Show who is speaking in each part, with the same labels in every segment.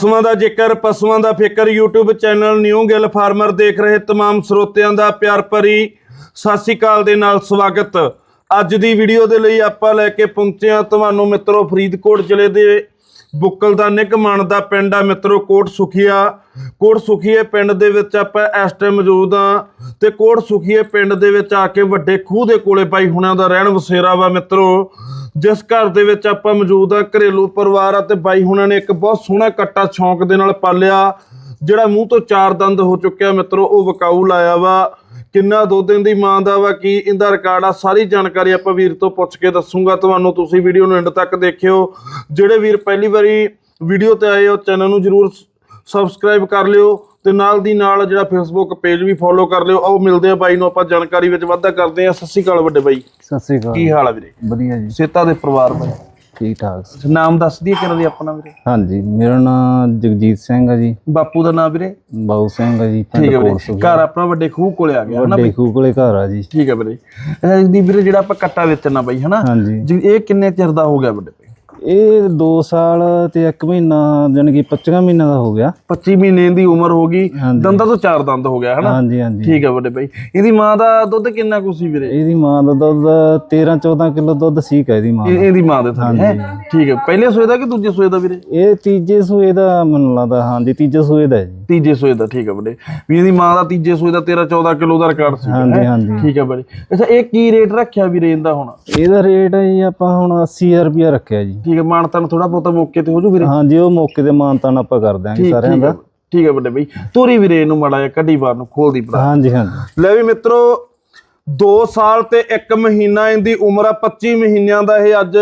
Speaker 1: ਪਸ਼ੂਆਂ ਦਾ ਜ਼ਿਕਰ ਪਸ਼ੂਆਂ ਦਾ ਫਿਕਰ YouTube channel new Gill farmer ਦੇਖ ਰਹੇ तमाम ਸਰੋਤਿਆਂ ਦਾ ਪਿਆਰ ਭਰੀ ਸਤਿ ਸ੍ਰੀ ਅਕਾਲ ਦੇ ਨਾਲ ਸਵਾਗਤ ਅੱਜ ਦੀ ਵੀਡੀਓ ਦੇ ਲਈ ਆਪਾਂ ਲੈ ਕੇ ਪਹੁੰਚੇ ਹਾਂ ਤੁਹਾਨੂੰ ਮਿੱਤਰੋ ਫਰੀਦਕੋਟ ਜ਼ਿਲ੍ਹੇ ਦੇ ਬੁੱਕਲ ਦਾ ਨਿਕਮਾਨ ਦਾ ਪਿੰਡ ਆ ਮਿੱਤਰੋ ਕੋਟ ਸੁਖੀਆ ਕੋਟ ਸੁਖੀਏ ਪਿੰਡ ਦੇ ਵਿੱਚ ਆਪਾਂ ਇਸ ਟਾਈਮ ਮੌਜੂਦ ਆ ਤੇ ਕੋਟ ਸੁਖੀਏ ਪਿੰਡ ਦੇ ਵਿੱਚ ਆ ਕੇ ਵੱਡੇ ਖੂਹ ਦੇ ਕੋਲੇ ਬਾਈ ਹੁਣਾਂ ਦਾ ਰਹਿਣ ਵਸੇਰਾ ਵਾ ਮਿੱਤਰੋ ਜਿਸ ਘਰ ਦੇ ਵਿੱਚ ਆਪਾਂ ਮੌਜੂਦ ਆ, ਘਰੇਲੂ ਪਰਿਵਾਰ ਆ ਤੇ ਬਾਈ ਹੁਣਾਂ ਨੇ ਇੱਕ ਬਹੁਤ ਸੋਹਣਾ ਕੱਟਾ ਸ਼ੌਂਕ ਦੇ ਨਾਲ ਪਾਲਿਆ, ਜਿਹੜਾ ਮੂੰਹ ਤੋਂ ਚਾਰ ਦੰਦ ਹੋ ਚੁੱਕਿਆ ਮਿੱਤਰੋ, ਉਹ ਵਕਾਊ ਲਾਇਆ ਵਾ। ਕਿੰਨਾ ਦੋ ਦਿਨ ਦੀ ਮਾਂ ਦਾ ਵਾ ਕੀ ਇਹਦਾ ਰਿਕਾਰਡ ਆ, ਸਾਰੀ ਜਾਣਕਾਰੀ ਆਪਾਂ ਵੀਰ ਤੋਂ ਪੁੱਛ ਕੇ ਦੱਸੂਗਾ। ਤੁਹਾਨੂੰ ਤੁਸੀਂ ਵੀਡੀਓ ਨੂੰ ਐਂਡ ਤੱਕ ਦੇਖਿਓ। ਜਿਹੜੇ ਵੀਰ ਪਹਿਲੀ ਵਾਰੀ ਵੀਡੀਓ ਤੇ ਆਏ ਹੋ, ਚੈਨਲ ਨੂੰ ਜਰੂਰ ਸਬਸਕ੍ਰਾਈਬ ਕਰ ਲਿਓ ਤੇ ਨਾਲ ਦੀ ਨਾਲ ਜਿਹੜਾ ਫੇਸਬੁੱਕ ਪੇਜ ਵੀ ਫੋਲੋ ਕਰ ਲਿਓ। ਆਓ ਮਿਲਦੇ ਆ ਬਾਈ ਨੂੰ ਆਪਾਂ ਜਾਣਕਾਰੀ ਵਿੱਚ ਵਾਧਾ ਕਰਦੇ ਆ ਸਤਿ ਸ਼੍ਰੀ ਅਕਾਲ ਵੱਡੇ ਬਾਈ।
Speaker 2: ਸਤਿ ਸ੍ਰੀ ਅਕਾਲ।
Speaker 1: ਕੀ ਹਾਲ ਆ ਵੀਰੇ?
Speaker 2: ਵਧੀਆ ਜੀ।
Speaker 1: ਸੇਤਾ ਦੇ ਪਰਿਵਾਰ ਬਾਈ?
Speaker 2: ਠੀਕ ਠਾਕ
Speaker 1: ਨਾਮ ਦੱਸ ਦਈਏ ਕਿਹਨਾਂ ਦੀ ਆਪਣਾ ਵੀਰੇ?
Speaker 2: ਹਾਂਜੀ ਮੇਰਾ ਨਾਮ ਜਗਜੀਤ ਸਿੰਘ ਹੈ ਜੀ।
Speaker 1: ਬਾਪੂ ਦਾ ਨਾਮ ਵੀਰੇ?
Speaker 2: ਬਾਉ ਸਿੰਘ ਹੈ ਜੀ
Speaker 1: ਠੀਕ ਹੈ ਵੀਰੇ। ਘਰ ਆਪਣਾ ਵੱਡੇ ਖੂਹ ਕੋਲੇ ਆ ਗਿਆ ਹਨਾ
Speaker 2: ਵੱਡੇ ਖੂਹ ਕੋਲੇ ਘਰ ਆ ਜੀ।
Speaker 1: ਠੀਕ ਹੈ ਵੀਰੇ। ਇਹ ਦੀ ਵੀਰੇ ਜਿਹੜਾ ਆਪਾਂ ਕੱਟਾ ਵੇਚਣਾ ਬਾਈ ਹਨਾ? ਜੀ ਇਹ ਕਿੰਨੇ ਚਿਰ ਦਾ ਹੋ ਗਿਆ ਵੱਡੇ
Speaker 2: ਇਹ 2 ਸਾਲ ਤੇ 1 ਮਹੀਨਾ ਜਾਣੀ ਕਿ 25 ਮਹੀਨਾ ਦਾ ਹੋ ਗਿਆ।
Speaker 1: 25 ਮਹੀਨੇ ਦੀ ਉਮਰ ਹੋ ਗਈ। ਦੰਦਾਂ ਤੋਂ ਚਾਰ ਦੰਦ ਹੋ ਗਿਆ ਹਨਾ?
Speaker 2: ਹਾਂਜੀ ਹਾਂਜੀ।
Speaker 1: ਠੀਕ ਹੈ ਵੱਡੇ ਬਾਈ। ਇਹਦੀ ਮਾਂ ਦਾ ਦੁੱਧ ਕਿੰਨਾ ਕੁ ਸੀ ਵੀਰੇ?
Speaker 2: ਇਹਦੀ ਮਾਂ ਦਾ ਦੁੱਧ 13 14 ਕਿਲੋ ਦੁੱਧ ਸੀਕ ਹੈ ਇਹਦੀ ਮਾਂ
Speaker 1: ਇਹਦੀ ਮਾਂ ਦੇ ਹੈ? ਠੀਕ ਹੈ ਪਹਿਲੇ ਸੂਏ ਦਾ ਕਿ ਦੂਜੇ ਸੂਏ ਦਾ ਵੀਰੇ?
Speaker 2: ਇਹ ਤੀਜੇ ਸੂਏ ਦਾ ਮੈਨੂੰ ਲੱਗਦਾ ਹਾਂਜੀ ਤੀਜੇ ਸੂਏ ਦਾ ਜੀ।
Speaker 1: ਤੀਜੇ ਸੂਏ ਦਾ ਠੀਕ ਹੈ ਵੱਡੇ। ਵੀ ਇਹਦੀ ਮਾਂ ਦਾ ਤੀਜੇ ਸੂਏ ਦਾ 13 14 ਕਿਲੋ ਦਾ ਰਿਕਾਰਡ ਸੀ
Speaker 2: ਹਾਂਜੀ ਹਾਂਜੀ।
Speaker 1: ਠੀਕ ਹੈ ਵੀਰੇ ਅੱਛਾ ਇਹ ਕੀ ਰੇਟ ਰੱਖਿਆ ਵੀਰੇ ਇਹਦਾ ਹੁਣ?
Speaker 2: ਇਹਦਾ ਰੇਟ ਹੈ ਜੀ ਆਪਾਂ ਹੁਣ 80000 ਰੁਪਇਆ ਰੱਖਿਆ ਜੀ।
Speaker 1: ਠੀਕ ਹੈ ਮਾਨਤਨ ਥੋੜਾ ਬਹੁਤਾ ਮੌਕੇ ਤੇ ਹੋ ਜੂ ਵੀਰੇ।
Speaker 2: ਹਾਂਜੀ ਉਹ ਮੌਕੇ ਤੇ ਮਾਨਤਾਨ ਆਪਾਂ ਕਰ ਦਿਆਂਗੇ
Speaker 1: ਠੀਕ
Speaker 2: ਸਾਰਿਆਂ
Speaker 1: ਠੀਕ ਹੈ
Speaker 2: ਦਾ
Speaker 1: ਠੀਕ ਹੈ ਵੱਡੇ ਬਾਈ। ਤੋਰੀ ਵੀਰੇ ਇਹਨੂੰ ਮਾੜਾ ਜਿਹਾ ਕੱਢੀ ਬਾਹਰ ਨੂੰ ਖੋਲਦੀ ਭਰਾ।
Speaker 2: ਹਾਂਜੀ ਹਾਂਜੀ।
Speaker 1: ਲੈ ਵੀ ਮਿੱਤਰੋ 2 ਸਾਲ ਤੇ 1 ਮਹੀਨਾ ਇਹਦੀ ਉਮਰ ਆ 25 ਮਹੀਨਿਆਂ ਦਾ ਇਹ ਅੱਜ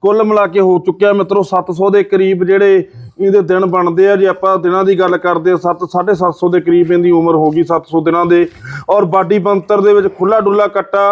Speaker 1: ਕੁੱਲ ਮਿਲਾ ਕੇ ਹੋ ਚੁੱਕਿਆ ਮਿੱਤਰੋ 700 ਦੇ ਕਰੀਬ ਜਿਹੜੇ ਇਹਦੇ ਦਿਨ ਬਣਦੇ ਆ। ਜੇ ਆਪਾਂ ਦਿਨਾਂ ਦੀ ਗੱਲ ਕਰਦੇ ਆ 7 750 ਦੇ ਕਰੀਬ ਇਹਦੀ ਉਮਰ ਹੋ ਗਈ 700 ਦਿਨਾਂ ਦੇ। ਔਰ ਬਾਡੀ ਬੰਤਰ ਦੇ ਵਿੱਚ ਖੁੱਲਾ ਡੁੱਲਾ ਕੱਟਾ।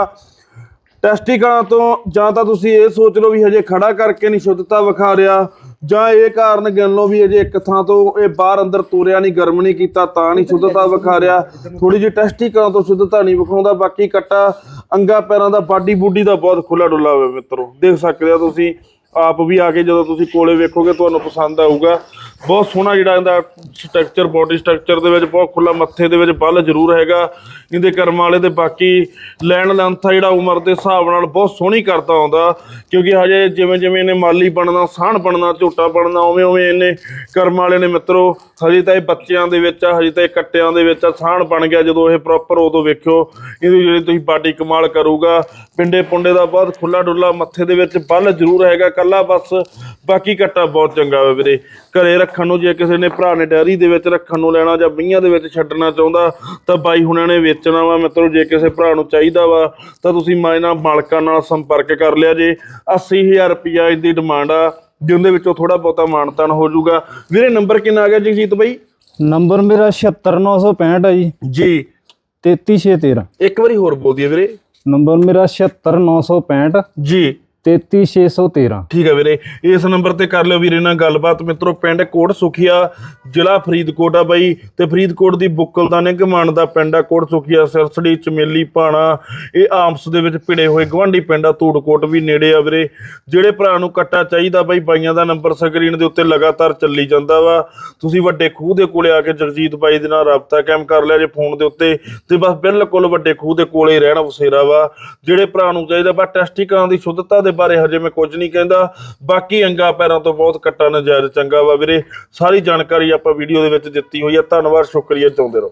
Speaker 1: ਟੈਸਟੀਕਲਾਂ ਤੋਂ ਜਾਂ ਤਾਂ ਤੁਸੀਂ ਇਹ ਸੋਚ ਲਓ ਵੀ ਹਜੇ ਖੜਾ ਕਰਕੇ ਨਹੀਂ ਸ਼ੁੱਧਤਾ ਵਿਖਾ ਰਿਹਾ, ਜਾਂ ਇਹ ਕਾਰਨ ਗਿਣ ਲਓ ਵੀ ਹਜੇ ਇੱਕ ਥਾਂ ਤੋਂ ਇਹ ਬਾਹਰ ਅੰਦਰ ਤੋਰਿਆ ਨਹੀਂ, ਗਰਮ ਨਹੀਂ ਕੀਤਾ, ਤਾਂ ਨਹੀਂ ਸ਼ੁੱਧਤਾ ਵਿਖਾ ਰਿਹਾ। ਥੋੜੀ ਜਿਹੀ ਟੈਸਟੀ ਟੈਸਟੀਕਲਾਂ ਤੋਂ ਸ਼ੁੱਧਤਾ ਨਹੀਂ ਵਿਖਾਉਂਦਾ, ਬਾਕੀ ਕੱਟਾ ਅੰਗਾ ਪੈਰਾਂ ਦਾ, ਬਾਡੀ ਬੂਡੀ ਦਾ ਬਹੁਤ ਖੁੱਲਾ ਡੁੱਲਾ ਹੋਵੇ ਮਿੱਤਰੋ। ਦੇਖ ਸਕਦੇ ਹੋ ਤੁਸੀਂ, ਆਪ ਵੀ ਆ ਕੇ ਜਦੋਂ ਤੁਸੀਂ ਕੋਲੇ ਵੇਖੋਗੇ, ਤੁਹਾਨੂੰ ਪਸੰਦ ਆਊਗਾ। ਬਹੁਤ ਸੋਹਣਾ ਜਿਹੜਾ ਇਹਦਾ ਸਟਰਕਚਰ ਬਾਡੀ ਸਟਰਕਚਰ ਦੇ ਵਿੱਚ ਬਹੁਤ ਖੁੱਲਾ ਮੱਥੇ ਦੇ ਵਿੱਚ ਬਲ ਜ਼ਰੂਰ ਹੈਗਾ। ਇਹਦੇ ਕਰਮ ਵਾਲੇ ਤੇ ਬਾਕੀ ਲੈਣ ਲੈਂਥ ਆ ਜਿਹੜਾ ਉਮਰ ਦੇ ਹਿਸਾਬ ਨਾਲ ਬਹੁਤ ਸੋਹਣੀ ਕਰਦਾ ਆਉਂਦਾ ਕਿਉਂਕਿ ਹਜੇ ਜਿਵੇਂ ਜਿਵੇਂ ਇਹਨੇ ਮਾਲੀ ਬਣਨਾ, ਸਾਹਣ ਬਣਨਾ, ਝੋਟਾ ਬਣਨਾ, ਉਵੇਂ ਉਵੇਂ ਇਹਨੇ ਕਰਮ ਵਾਲੇ ਨੇ ਮਿੱਤਰੋ, ਹਜੇ ਤਾਂ ਇਹ ਬੱਚਿਆਂ ਦੇ ਵਿੱਚ ਆ, ਹਜੇ ਤਾਂ ਇਹ ਕੱਟਿਆਂ ਦੇ ਵਿੱਚ ਆ, ਸਾਹਣ ਬਣ ਗਿਆ ਜਦੋਂ ਇਹ ਪ੍ਰੋਪਰ ਉਦੋਂ ਵੇਖਿਓ, ਇਹਦੀ ਜਿਹੜੀ ਤੁਸੀਂ ਬਾਡੀ ਕਮਾਲ ਕਰੂਗਾ। ਪਿੰਡੇ ਪੁੰਡੇ ਦਾ ਬਹੁਤ ਖੁੱਲਾ ਡੁੱਲਾ ਮੱਥੇ ਦੇ ਵਿੱਚ ਬਲ ਜ਼ਰੂਰ ਹੈਗਾ ਕੱਲਾ ਬਸ ਬਾਕੀ ਕੱਟਾ ਬਹੁਤ ਚੰਗਾ ਵਾ ਵੀਰੇ। ਘਰੇ ਰੱਖਣ ਨੂੰ ਜੇ ਕਿਸੇ ਨੇ ਭਰਾ ਨੇ ਡੈਰੀ ਦੇ ਵਿੱਚ ਰੱਖਣ ਨੂੰ ਲੈਣਾ ਜਾਂ ਬਈਆਂ ਦੇ ਵਿੱਚ ਛੱਡਣਾ ਚਾਹੁੰਦਾ ਤਾਂ ਬਾਈ ਹੁਣਾਂ ਨੇ ਵੇਚਣਾ ਵਾ। ਮਿੱਤਰੋ ਜੇ ਕਿਸੇ ਭਰਾ ਨੂੰ ਚਾਹੀਦਾ ਵਾ ਤਾਂ ਤੁਸੀਂ ਮਾਇਨਾ ਮਾਲਕਾਂ ਨਾਲ ਸੰਪਰਕ ਕਰ ਲਿਆ ਜੇ। 80000 ਰੁਪਿਆ ਇਹਦੀ ਡਿਮਾਂਡ ਆ ਜਿਹਦੇ ਵਿੱਚੋਂ ਥੋੜਾ ਬਹੁਤਾ ਮਾਨਤਾਨ ਹੋ ਜਾਊਗਾ। ਵੀਰੇ ਨੰਬਰ ਕਿੰਨਾ ਆ ਗਿਆ ਜਗਜੀਤ ਬਾਈ?
Speaker 2: ਨੰਬਰ ਮੇਰਾ 76965 ਹੈ ਜੀ।
Speaker 1: ਜੀ।
Speaker 2: 33613
Speaker 1: ਇੱਕ ਵਾਰੀ ਹੋਰ ਬੋਲ ਦਈਏ ਵੀਰੇ।
Speaker 2: ਨੰਬਰ ਮੇਰਾ 76965
Speaker 1: ਜੀ।
Speaker 2: 33613
Speaker 1: ਠੀਕ ਹੈ ਵੀਰੇ, ਇਸ ਨੰਬਰ ਤੇ ਕਰ ਲਿਓ ਵੀਰੇ ਨਾਲ ਗੱਲਬਾਤ। ਮਿੱਤਰੋ, ਪਿੰਡ ਕੋਟ ਸੁਖੀਆ ਜ਼ਿਲ੍ਹਾ ਫਰੀਦਕੋਟ ਆ ਬਾਈ। ਤੇ ਫਰੀਦਕੋਟ ਦੀ ਬੁੱਕਲ ਦਾ ਦਾ ਪਿੰਡ ਆ ਕੋਟ ਸੁਖੀਆ ਸਿਰਸੜੀ, ਚਮੇਲੀ ਪਾਣਾ ਇਹ ਆਮਸ ਦੇ ਵਿੱਚ ਭਿੜੇ ਹੋਏ ਗਵਾਂਢੀ ਪਿੰਡ ਆ, ਧੂੜਕੋਟ ਵੀ ਨੇੜੇ ਆ ਵੀਰੇ। ਜਿਹੜੇ ਭਰਾ ਨੂੰ ਕੱਟਾ ਚਾਹੀਦਾ ਬਾਈ, ਬਾਈਆਂ ਦਾ ਨੰਬਰ ਸਕਰੀਨ ਦੇ ਉੱਤੇ ਲਗਾਤਾਰ ਚੱਲੀ ਜਾਂਦਾ ਵਾ। ਤੁਸੀਂ ਵੱਡੇ ਖੂਹ ਦੇ ਕੋਲੇ ਆ ਕੇ ਜਗਜੀਤ ਬਾਈ ਦੇ ਨਾਲ ਰਾਬਤਾ ਕਾਇਮ ਕਰ ਲਿਆ ਜੇ ਫੋਨ ਦੇ ਉੱਤੇ। ਤੇ ਬਸ ਬਿਲਕੁਲ ਵੱਡੇ ਖੂਹ ਦੇ ਕੋਲੇ ਹੀ ਰਹਿਣਾ ਵਸੇਰਾ ਵਾ। ਜਿਹੜੇ ਭਰਾ ਨੂੰ ਚਾਹੀਦਾ ਬਸ ਟੈਸਟੀਕਾਂ ਦੀ ਸ਼ੁੱਧਤਾ ਦੇ ਬਾਰੇ ਹਜੇ ਮੈਂ ਕੁਝ ਨਹੀਂ ਕਹਿੰਦਾ। ਬਾਕੀ ਅੰਗਾ ਪੈਰਾਂ ਤੋਂ ਬਹੁਤ ਕੱਟਾ ਨਜਾਇਜ਼ ਚੰਗਾ ਵਾ ਵੀਰੇ। ਸਾਰੀ ਜਾਣਕਾਰੀ ਆਪਾਂ ਵੀਡੀਓ ਦੇ ਵਿੱਚ ਦਿੱਤੀ ਹੋਈ ਹੈ ਧੰਨਵਾਦ, ਸ਼ੁਕਰੀਆ, ਚਾਹੁੰਦੇ ਰਹੋ।